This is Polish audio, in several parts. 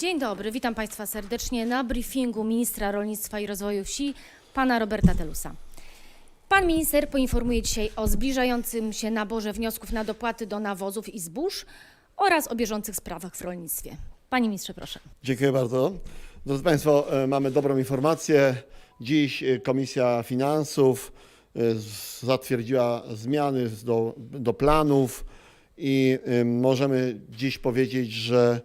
Dzień dobry, witam Państwa serdecznie na briefingu ministra rolnictwa i rozwoju wsi, pana Roberta Telusa. Pan minister poinformuje dzisiaj o zbliżającym się naborze wniosków na dopłaty do nawozów i zbóż oraz o bieżących sprawach w rolnictwie. Panie ministrze, proszę. Dziękuję bardzo. Drodzy Państwo, e, mamy dobrą informację. Dziś e, Komisja Finansów e, zatwierdziła zmiany do, do planów i możemy dziś powiedzieć, że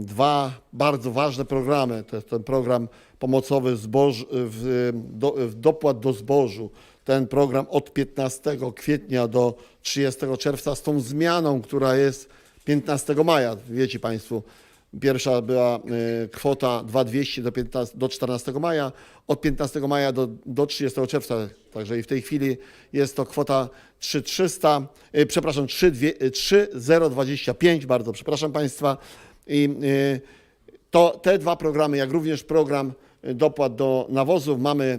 dwa bardzo ważne programy, to jest ten program pomocowy zboż, w, do, w dopłat do zbożu, ten program od 15 kwietnia do 30 czerwca z tą zmianą, która jest 15 maja, wiecie Państwo, Pierwsza była y, kwota 2200 do, 15, do 14 maja, od 15 maja do, do 30 czerwca. Także i w tej chwili jest to kwota 3300, y, przepraszam, 32 y, 3025, bardzo przepraszam Państwa. I y, to te dwa programy, jak również program y, dopłat do nawozów, mamy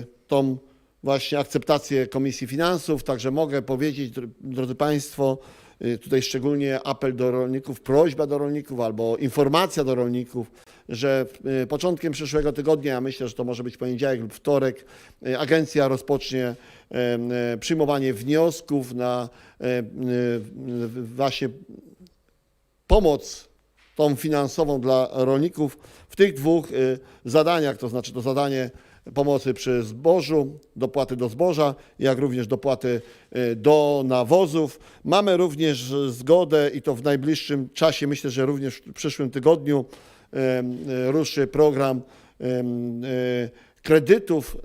y, tą właśnie akceptację Komisji Finansów, także mogę powiedzieć, dr- drodzy Państwo, tutaj szczególnie apel do rolników, prośba do rolników albo informacja do rolników, że początkiem przyszłego tygodnia, ja myślę, że to może być poniedziałek lub wtorek, agencja rozpocznie przyjmowanie wniosków na właśnie pomoc tą finansową dla rolników w tych dwóch y, zadaniach, to znaczy to zadanie pomocy przy zbożu, dopłaty do zboża, jak również dopłaty y, do nawozów. Mamy również zgodę i to w najbliższym czasie, myślę, że również w przyszłym tygodniu y, ruszy program kredytów,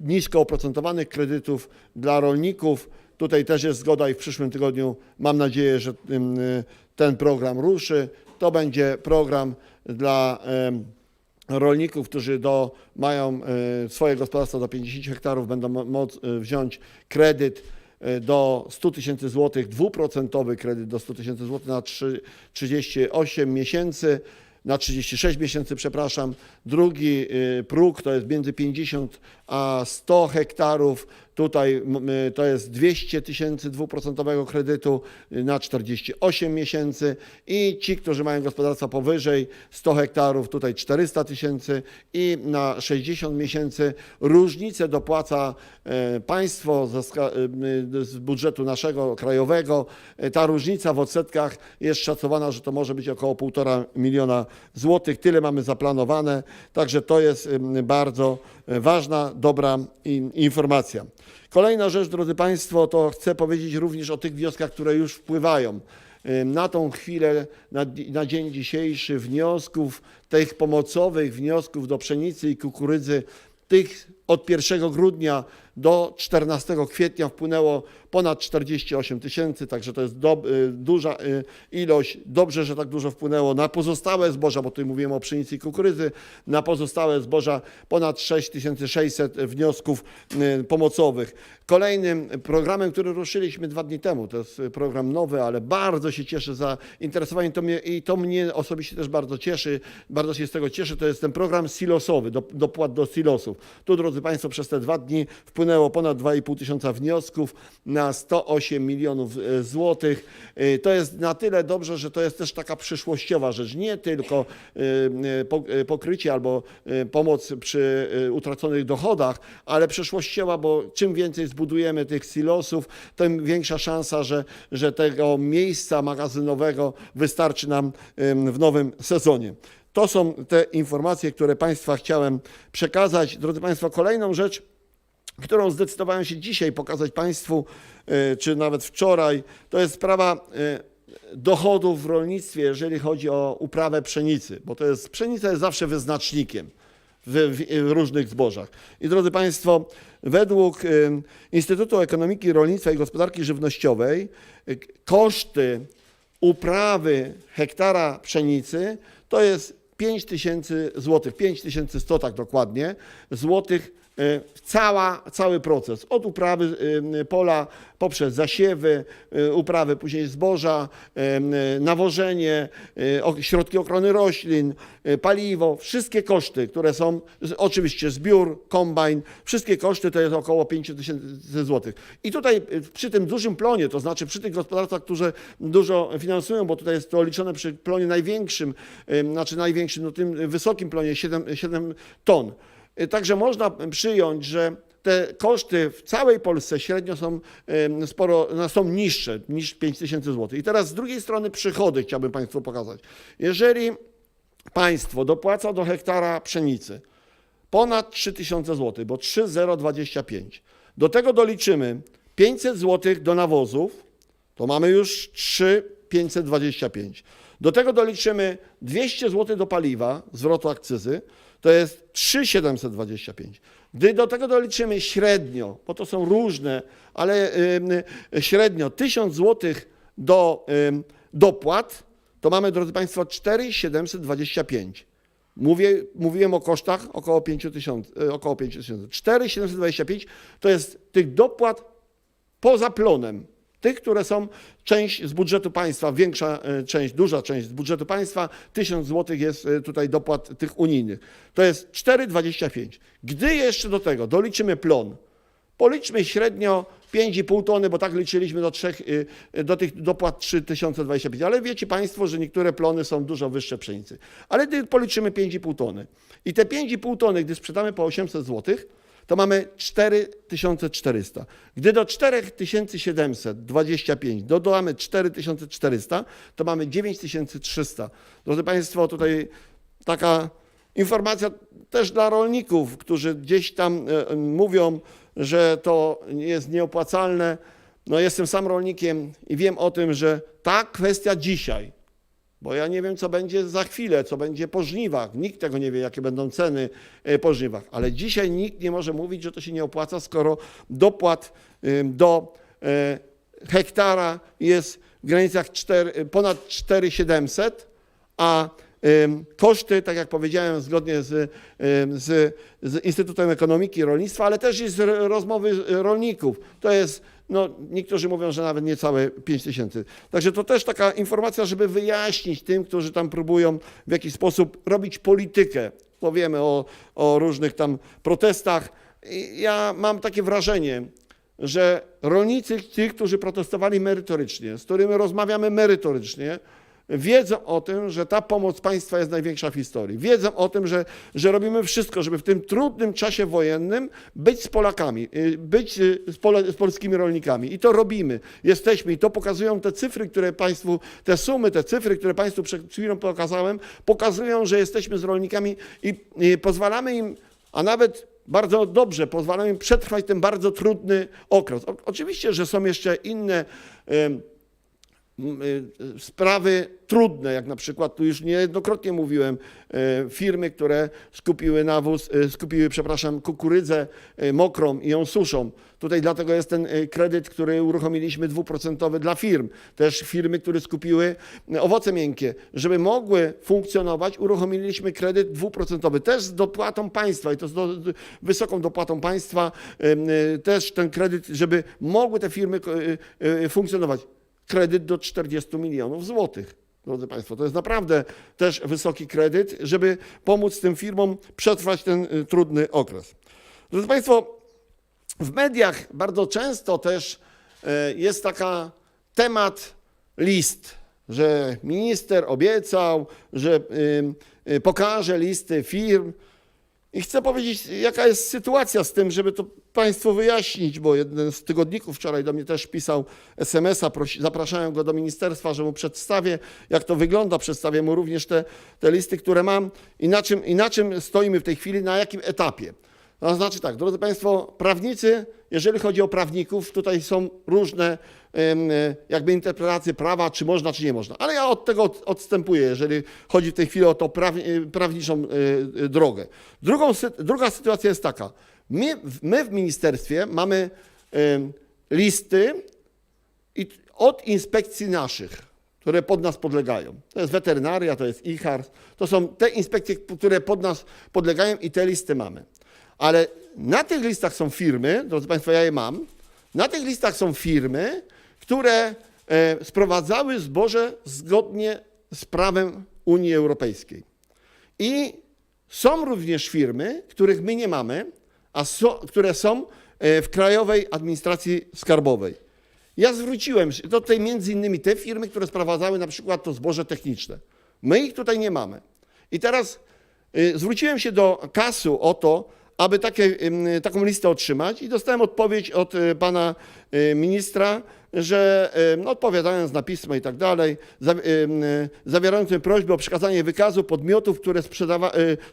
nisko oprocentowanych kredytów dla rolników. Tutaj też jest zgoda i w przyszłym tygodniu mam nadzieję, że ten program ruszy. To będzie program dla rolników, którzy do, mają y, swoje gospodarstwo do 50 hektarów, będą y, wziąć kredyt y, do 100 tysięcy złotych, dwuprocentowy kredyt do 100 tysięcy złotych na trzy- 38 miesięcy, na 36 miesięcy, przepraszam. Drugi próg to jest między 50 a 100 hektarów. Tutaj to jest 200 tysięcy dwuprocentowego kredytu na 48 miesięcy i ci, którzy mają gospodarstwa powyżej 100 hektarów, tutaj 400 tysięcy i na 60 miesięcy różnicę dopłaca e, państwo y, z budżetu naszego krajowego. E, Ta różnica w odsetkach jest szacowana, że to może być około 1,5 miliona złotych. Tyle mamy zaplanowane, także to jest bardzo e, ważna, dobra in- informacja. Kolejna rzecz, drodzy Państwo, to chcę powiedzieć również o tych wnioskach, które już wpływają. Na tą chwilę, na, na dzień dzisiejszy wniosków, tych pomocowych wniosków do pszenicy i kukurydzy, tych od 1 grudnia do 14 kwietnia wpłynęło ponad 48 tysięcy, także to jest do, y, duża y, ilość. Dobrze, że tak dużo wpłynęło na pozostałe zboża, bo tutaj mówimy o pszenicy i kukurydzy, na pozostałe zboża ponad 6600 wniosków y, pomocowych. Kolejnym programem, który ruszyliśmy dwa dni temu, to jest program nowy, ale bardzo się cieszę zainteresowaniem to mnie, i to mnie osobiście też bardzo cieszy, bardzo się z tego cieszę, to jest ten program silosowy, do, dopłat do silosów. Tu, drodzy Państwo, przez te dwa dni wpłynęło ponad 2,5 tysiąca wniosków na 108 milionów e, złotych. E, To jest na tyle dobrze, że to jest też taka przyszłościowa rzecz. Nie tylko e, po- pokrycie albo pomoc przy utraconych dochodach, ale przyszłościowa, bo czym więcej zbudujemy tych silosów, tym większa szansa, że, że tego miejsca magazynowego wystarczy nam w nowym sezonie. To są te informacje, które Państwa chciałem przekazać. Drodzy Państwo, kolejną rzecz, którą zdecydowałem się dzisiaj pokazać Państwu, e, czy nawet wczoraj, to jest sprawa e, dochodów w rolnictwie, jeżeli chodzi o uprawę pszenicy, bo to jest, pszenica jest zawsze wyznacznikiem w, w, różnych zbożach. I drodzy Państwo, według e, Instytutu Ekonomiki Rolnictwa i Gospodarki Żywnościowej koszty uprawy hektara pszenicy to jest 5 tysięcy złotych, 5100 tak dokładnie, złotych cała, cały proces. Od uprawy e, pola poprzez zasiewy, uprawy później zboża, nawożenie, środki ochrony roślin, paliwo, wszystkie koszty, które są, oczywiście zbiór, kombajn, wszystkie koszty to jest około 5 tysięcy złotych. I tutaj przy tym dużym plonie, to znaczy przy tych gospodarstwach, które dużo finansują, bo tutaj jest to liczone przy plonie największym, znaczy największym, no tym wysokim plonie 7, 7 ton. E, Także można przyjąć, że te koszty w całej Polsce średnio są sporo, no, są niższe niż 5 tysięcy złotych. I teraz z drugiej strony przychody chciałbym Państwu pokazać. Jeżeli państwo dopłaca do hektara pszenicy ponad 3000 zł, bo 3025, do tego doliczymy 500 zł do nawozów, to mamy już 3525. Do tego doliczymy 200 zł do paliwa, zwrotu akcyzy, to jest 3725. Gdy do tego doliczymy średnio, bo to są różne, ale średnio 1000 zł do dopłat, to mamy, drodzy Państwo, 4725. Mówię, mówiłem o kosztach około 5 tysięcy. Około 5 tysięcy. 4725 to jest tych dopłat poza plonem. Tych, które są część z budżetu państwa, większa e, część, duża część z budżetu państwa, 1000 zł jest e, tutaj dopłat tych unijnych. To jest 4,25. Gdy jeszcze do tego doliczymy plon, policzmy średnio 5,5 tony, bo tak liczyliśmy do, y, do tych dopłat 3025, ale wiecie Państwo, że niektóre plony są dużo wyższe pszenicy. Ale gdy policzymy 5,5 tony i te 5,5 tony, gdy sprzedamy po 800 zł, to mamy 4400. Gdy do 4725 dodamy 4400, to mamy 9300. Drodzy Państwo, tutaj taka informacja też dla rolników, którzy gdzieś tam e, mówią, że to jest nieopłacalne. No jestem sam rolnikiem i wiem o tym, że ta kwestia dzisiaj, bo ja nie wiem, co będzie za chwilę, co będzie po żniwach. Nikt tego nie wie, jakie będą ceny e, po żniwach. Ale dzisiaj nikt nie może mówić, że to się nie opłaca, skoro dopłat do e, hektara jest w granicach 4, ponad 4700, a koszty, tak jak powiedziałem, zgodnie z, z, z Instytutem Ekonomiki i Rolnictwa, ale też i z rozmowy rolników, to jest no, niektórzy mówią, że nawet niecałe 5 tysięcy. Także to też taka informacja, żeby wyjaśnić tym, którzy tam próbują w jakiś sposób robić politykę. Bo wiemy o, o różnych tam protestach. I ja mam takie wrażenie, że rolnicy, ci, którzy protestowali merytorycznie, z którymi rozmawiamy merytorycznie, wiedzą o tym, że ta pomoc państwa jest największa w historii. Wiedzą o tym, że, że robimy wszystko, żeby w tym trudnym czasie wojennym być z Polakami, y, być y, z, pole, z polskimi rolnikami. I to robimy. Jesteśmy i to pokazują te cyfry, które państwu, te sumy, te cyfry, które państwu przed chwilą pokazałem, pokazują, że jesteśmy z rolnikami i, i pozwalamy im, a nawet bardzo dobrze, pozwalamy im przetrwać ten bardzo trudny okres. O, oczywiście, że są jeszcze inne sprawy trudne, jak na przykład, tu już niejednokrotnie mówiłem, e, firmy, które skupiły nawóz, skupiły, przepraszam, kukurydzę mokrą i ją suszą. Tutaj dlatego jest ten kredyt, który uruchomiliśmy dwuprocentowy dla firm. Też firmy, które skupiły owoce miękkie. Żeby mogły funkcjonować, uruchomiliśmy kredyt dwuprocentowy, też z dopłatą państwa i to z do, wysoką dopłatą państwa, też ten kredyt, żeby mogły te firmy funkcjonować kredyt do 40 milionów złotych. Drodzy Państwo, to jest naprawdę też wysoki kredyt, żeby pomóc tym firmom przetrwać ten y, trudny okres. Drodzy Państwo, w mediach bardzo często też e, jest taka temat list, że minister obiecał, że y, pokaże listy firm. I chcę powiedzieć, jaka jest sytuacja z tym, żeby to Państwu wyjaśnić, bo jeden z tygodników wczoraj do mnie też pisał SMS-a, prosi, zapraszałem go do ministerstwa, że mu przedstawię, jak to wygląda, przedstawię mu również te, te listy, które mam i na, czym, i na czym stoimy w tej chwili, na jakim etapie. To znaczy tak, drodzy Państwo, prawnicy, jeżeli chodzi o prawników, tutaj są różne jakby interpretacje prawa, czy można, czy nie można. Ale ja od tego od- odstępuję, jeżeli chodzi w tej chwili o tą e, prawniczą e, e, drogę. Drugą, druga sytuacja jest taka. My, my w ministerstwie mamy listy od inspekcji naszych, które pod nas podlegają. To jest weterynaria, to jest IHAR, to są te inspekcje, które pod nas podlegają i te listy mamy. Ale na tych listach są firmy, drodzy Państwo, ja je mam, na tych listach są firmy, które e, sprowadzały zboże zgodnie z prawem Unii Europejskiej. I są również firmy, których my nie mamy, a so, które są e, w Krajowej Administracji Skarbowej. Ja zwróciłem się, to tutaj między innymi te firmy, które sprowadzały na przykład to zboże techniczne. My ich tutaj nie mamy. I teraz y, zwróciłem się do KAS-u o to, aby takie, taką listę otrzymać. I dostałem odpowiedź od y, pana y, ministra, że no, odpowiadając na pismo i tak dalej, y, zawierającym prośbę o przekazanie wykazu podmiotów, które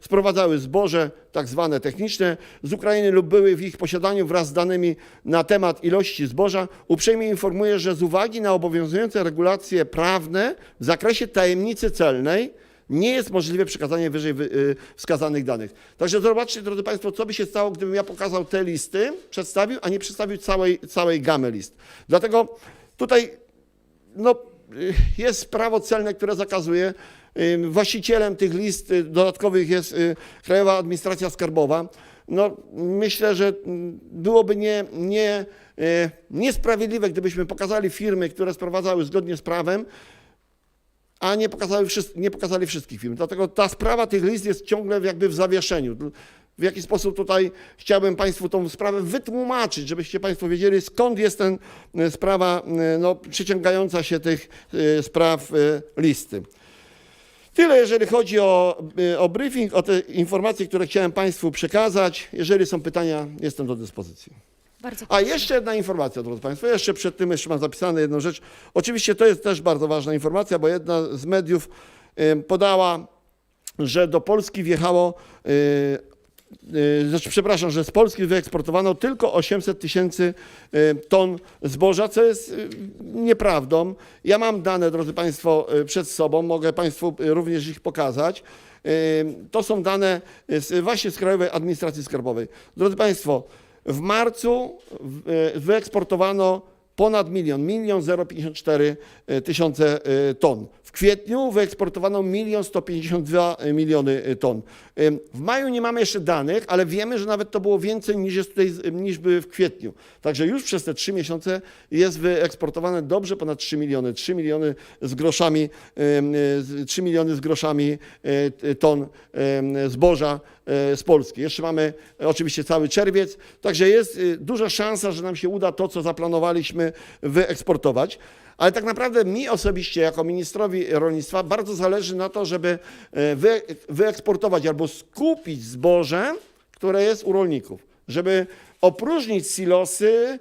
sprowadzały zboże, tak zwane techniczne, z Ukrainy lub były w ich posiadaniu wraz z danymi na temat ilości zboża, uprzejmie informuję, że z uwagi na obowiązujące regulacje prawne w zakresie tajemnicy celnej, nie jest możliwe przekazanie wyżej wy- y, wskazanych danych. Także zobaczcie, drodzy Państwo, co by się stało, gdybym ja pokazał te listy, przedstawił, a nie przedstawił całej, całej gamy list. Dlatego tutaj no, y, jest prawo celne, które zakazuje. Właścicielem tych list y, dodatkowych jest Krajowa Administracja Skarbowa. No, myślę, że mm, byłoby nie, nie, niesprawiedliwe, gdybyśmy pokazali firmy, które sprowadzały zgodnie z prawem, a nie nie pokazali wszystkich firm. Dlatego ta sprawa tych list jest ciągle jakby w zawieszeniu. W jaki sposób tutaj chciałbym Państwu tą sprawę wytłumaczyć, żebyście Państwo wiedzieli, skąd jest ten e, sprawa e, no, przyciągająca się tych e, spraw listy. Tyle, jeżeli chodzi o, o briefing, o te informacje, które chciałem Państwu przekazać. Jeżeli są pytania, jestem do dyspozycji. Bardzo A jeszcze jedna informacja, drodzy Państwo, jeszcze przed tym jeszcze mam zapisane jedną rzecz. Oczywiście to jest też bardzo ważna informacja, bo jedna z mediów podała, że do Polski wjechało, y, y, znaczy przepraszam, że z Polski wyeksportowano tylko 800 tysięcy ton zboża, co jest y, nieprawdą. Ja mam dane, drodzy Państwo, przed sobą, mogę Państwu również ich pokazać. To są dane właśnie z Krajowej Administracji Skarbowej. Drodzy Państwo, w marcu e, wyeksportowano ponad milion, milion 054 tysiące e, ton. W kwietniu wyeksportowano milion 152 miliony e, ton. E, W maju nie mamy jeszcze danych, ale wiemy, że nawet to było więcej niż jest tutaj, niż by w kwietniu. Także już przez te trzy miesiące jest wyeksportowane dobrze ponad 3 miliony, 3 miliony z groszami, em, z- 3 miliony z groszami e, ton zboża e, z Polski. Jeszcze mamy e, oczywiście cały czerwiec, także jest y, duża szansa, że nam się uda to, co zaplanowaliśmy, wyeksportować. Ale tak naprawdę mi osobiście, jako ministrowi rolnictwa, bardzo zależy na to, żeby e, wy, wyeksportować albo skupić zboże, które jest u rolników, żeby opróżnić silosy, e,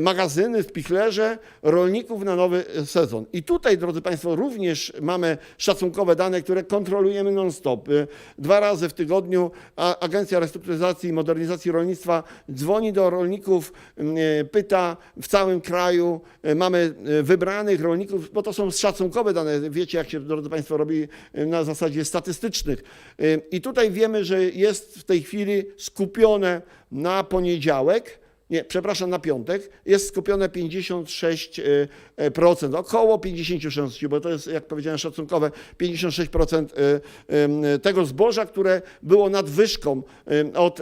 magazyny, spichlerze rolników na nowy e, sezon. I tutaj, drodzy Państwo, również mamy szacunkowe dane, które kontrolujemy non-stop. E, Dwa razy w tygodniu Agencja Restrukturyzacji i Modernizacji Rolnictwa dzwoni do rolników, e, pyta w całym kraju, e, mamy e, wybranych rolników, bo to są szacunkowe dane, wiecie jak się, drodzy Państwo, robi e, na zasadzie statystycznych. E, I tutaj wiemy, że jest w tej chwili skupione na poniedziałek, nie, przepraszam, na piątek, jest skupione 56%, około 56%, bo to jest, jak powiedziałem, szacunkowe 56% y, y, tego zboża, które było nadwyżką od,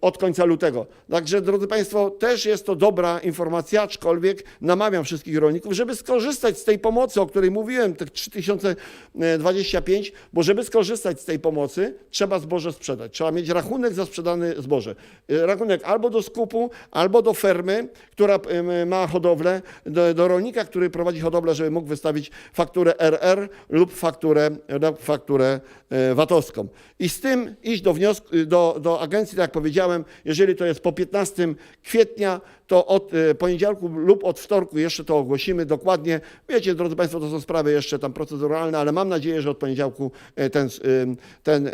od końca lutego. Także, drodzy Państwo, też jest to dobra informacja, aczkolwiek namawiam wszystkich rolników, żeby skorzystać z tej pomocy, o której mówiłem, tych 3025, bo żeby skorzystać z tej pomocy, trzeba zboże sprzedać. Trzeba mieć rachunek za sprzedane zboże. Rachunek albo do skupu, albo do fermy, która ma hodowlę, do, do rolnika, który prowadzi hodowlę, żeby mógł wystawić fakturę RR lub fakturę, fakturę e, VAT-owską. I z tym iść do wniosku, do, do agencji, tak jak powiedziałem, jeżeli to jest po 15 kwietnia, to od e, poniedziałku lub od wtorku jeszcze to ogłosimy dokładnie. Wiecie, drodzy Państwo, to są sprawy jeszcze tam proceduralne, ale mam nadzieję, że od poniedziałku e, ten, ten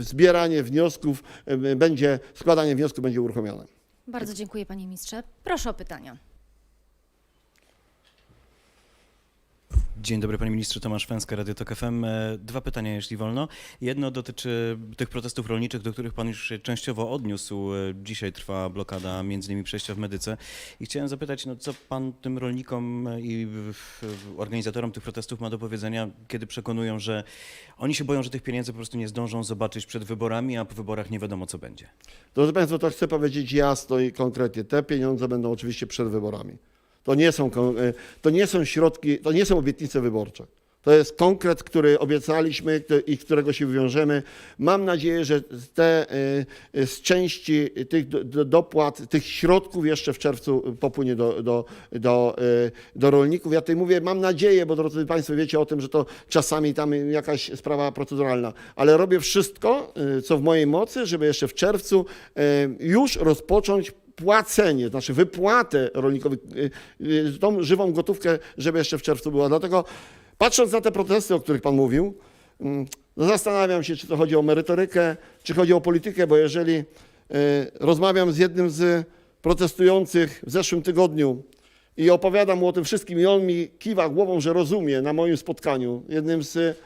zbieranie wniosków będzie, składanie wniosków będzie uruchomione. Bardzo dziękuję panie ministrze. Proszę o pytania. Dzień dobry panie ministrze, Tomasz Węska, Radio Tok FM. E, Dwa pytania, jeśli wolno. Jedno dotyczy tych protestów rolniczych, do których pan już się częściowo odniósł. E, Dzisiaj trwa blokada, między innymi przejścia w Medyce. I chciałem zapytać, no co pan tym rolnikom i organizatorom tych protestów ma do powiedzenia, kiedy przekonują, że oni się boją, że tych pieniędzy po prostu nie zdążą zobaczyć przed wyborami, a po wyborach nie wiadomo co będzie. Drodzy Państwo, to chcę powiedzieć jasno i konkretnie. Te pieniądze będą oczywiście przed wyborami. To nie są, e, to nie są środki, to nie są obietnice wyborcze. To jest konkret, który obiecaliśmy i którego się wywiążemy. Mam nadzieję, że te e, e, z części tych do- do- dopłat, tych środków jeszcze w czerwcu popłynie do, do, do, do rolników. Ja tutaj mówię, mam nadzieję, bo drodzy Państwo wiecie o tym, że to czasami tam jakaś sprawa proceduralna, ale robię wszystko, co w mojej mocy, żeby jeszcze w czerwcu już rozpocząć płacenie, znaczy wypłatę rolnikowi, y, y, tą żywą gotówkę, żeby jeszcze w czerwcu była. Dlatego patrząc na te protesty, o których Pan mówił, mm, no zastanawiam się, czy to chodzi o merytorykę, czy chodzi o politykę, bo jeżeli y, rozmawiam z jednym z protestujących w zeszłym tygodniu i opowiadam mu o tym wszystkim i on mi kiwa głową, że rozumie na moim spotkaniu, jednym z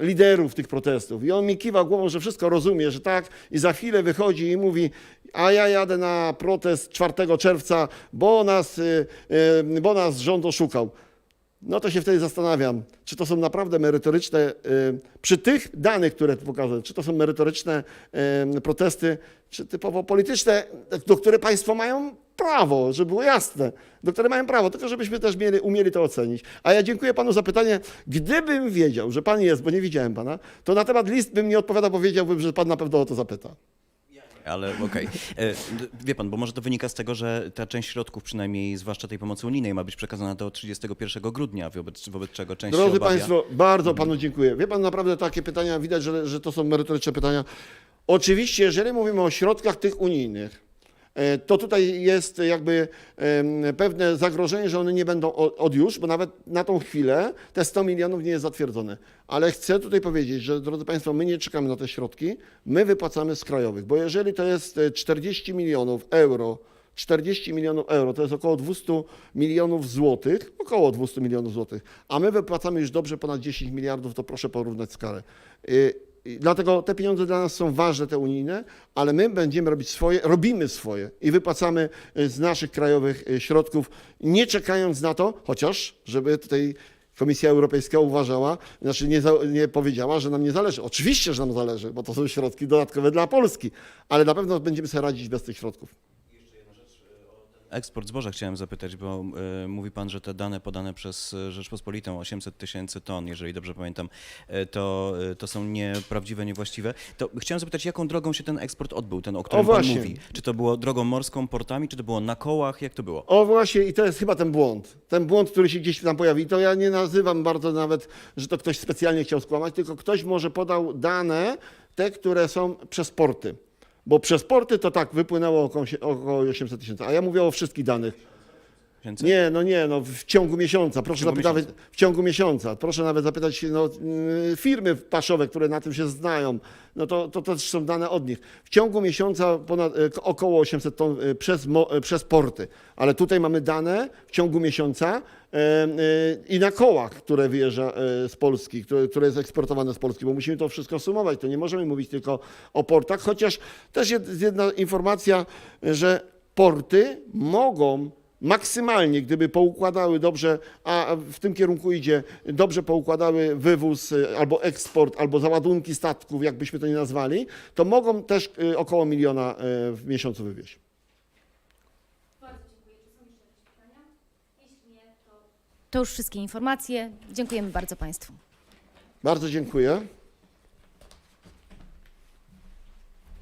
liderów tych protestów. I on mi kiwa głową, że wszystko rozumie, że tak. I za chwilę wychodzi i mówi, a ja jadę na protest 4 czerwca, bo nas, y, y, bo nas rząd oszukał. No to się wtedy zastanawiam, czy to są naprawdę merytoryczne, y, przy tych danych, które pokazuję, czy to są merytoryczne y, protesty, czy typowo polityczne, do które państwo mają prawo, żeby było jasne, do które mają prawo, tylko żebyśmy też mieli, umieli to ocenić. A ja dziękuję panu za pytanie. Gdybym wiedział, że pan jest, bo nie widziałem pana, to na temat list bym nie odpowiadał, bo wiedziałbym, że pan na pewno o to zapyta. Ale okej. E, d- Wie pan, bo może to wynika z tego, że ta część środków, przynajmniej zwłaszcza tej pomocy unijnej, ma być przekazana do 31 grudnia, wobec, wobec czego część się Drodzy obawia. Państwo, bardzo Panu dziękuję. Wie Pan, naprawdę takie pytania, widać, że, że to są merytoryczne pytania. Oczywiście, jeżeli mówimy o środkach tych unijnych, e, to tutaj jest jakby pewne zagrożenie, że one nie będą od już, bo nawet na tą chwilę te 100 milionów nie jest zatwierdzone. Ale chcę tutaj powiedzieć, że drodzy Państwo, my nie czekamy na te środki, my wypłacamy z krajowych, bo jeżeli to jest e, 40 milionów euro, 40 milionów euro, to jest około 200 milionów złotych, około 200 milionów złotych, a my wypłacamy już dobrze ponad 10 miliardów, to proszę porównać skalę. Dlatego te pieniądze dla nas są ważne, te unijne, ale my będziemy robić swoje, robimy swoje i wypłacamy y, z naszych krajowych y, środków, nie czekając na to, chociaż, żeby tutaj Komisja Europejska uważała, znaczy nie, nie powiedziała, że nam nie zależy. Oczywiście, że nam zależy, bo to są środki dodatkowe dla Polski, ale na pewno będziemy sobie radzić bez tych środków. Eksport zboża chciałem zapytać, bo e, mówi pan, że te dane podane przez e, Rzeczpospolitą, 800 tysięcy ton, jeżeli dobrze pamiętam, e, to, to są nieprawdziwe, niewłaściwe. To chciałem zapytać, jaką drogą się ten eksport odbył, ten, o którym pan właśnie. mówi? Czy to było drogą morską, portami, czy to było na kołach, jak to było? O właśnie, i to jest chyba ten błąd. Ten błąd, który się gdzieś tam pojawi. To ja nie nazywam bardzo nawet, że to ktoś specjalnie chciał skłamać, tylko ktoś może podał dane, te, które są przez porty. Bo przez porty to tak, wypłynęło około, sie- około 800 tysięcy. A ja mówię o wszystkich danych. Tysięcy? Nie, no nie, no w ciągu miesiąca. Proszę zapytać, w ciągu miesiąca. Proszę nawet zapytać no, yy, firmy paszowe, które na tym się znają. No to, to też są dane od nich. W ciągu miesiąca ponad, yy, około 800 ton yy, przez, yy, przez porty. Ale tutaj mamy dane w ciągu miesiąca i na kołach, które wyjeżdża z Polski, które, które jest eksportowane z Polski, bo musimy to wszystko sumować. To nie możemy mówić tylko o portach, chociaż też jest jedna informacja, że porty mogą maksymalnie, gdyby poukładały dobrze, a w tym kierunku idzie, dobrze poukładały wywóz y, albo eksport, albo załadunki statków, jakbyśmy to nie nazwali, to mogą też y, około miliona y, w miesiącu wywieźć. To już wszystkie informacje. Dziękujemy bardzo Państwu. Bardzo dziękuję.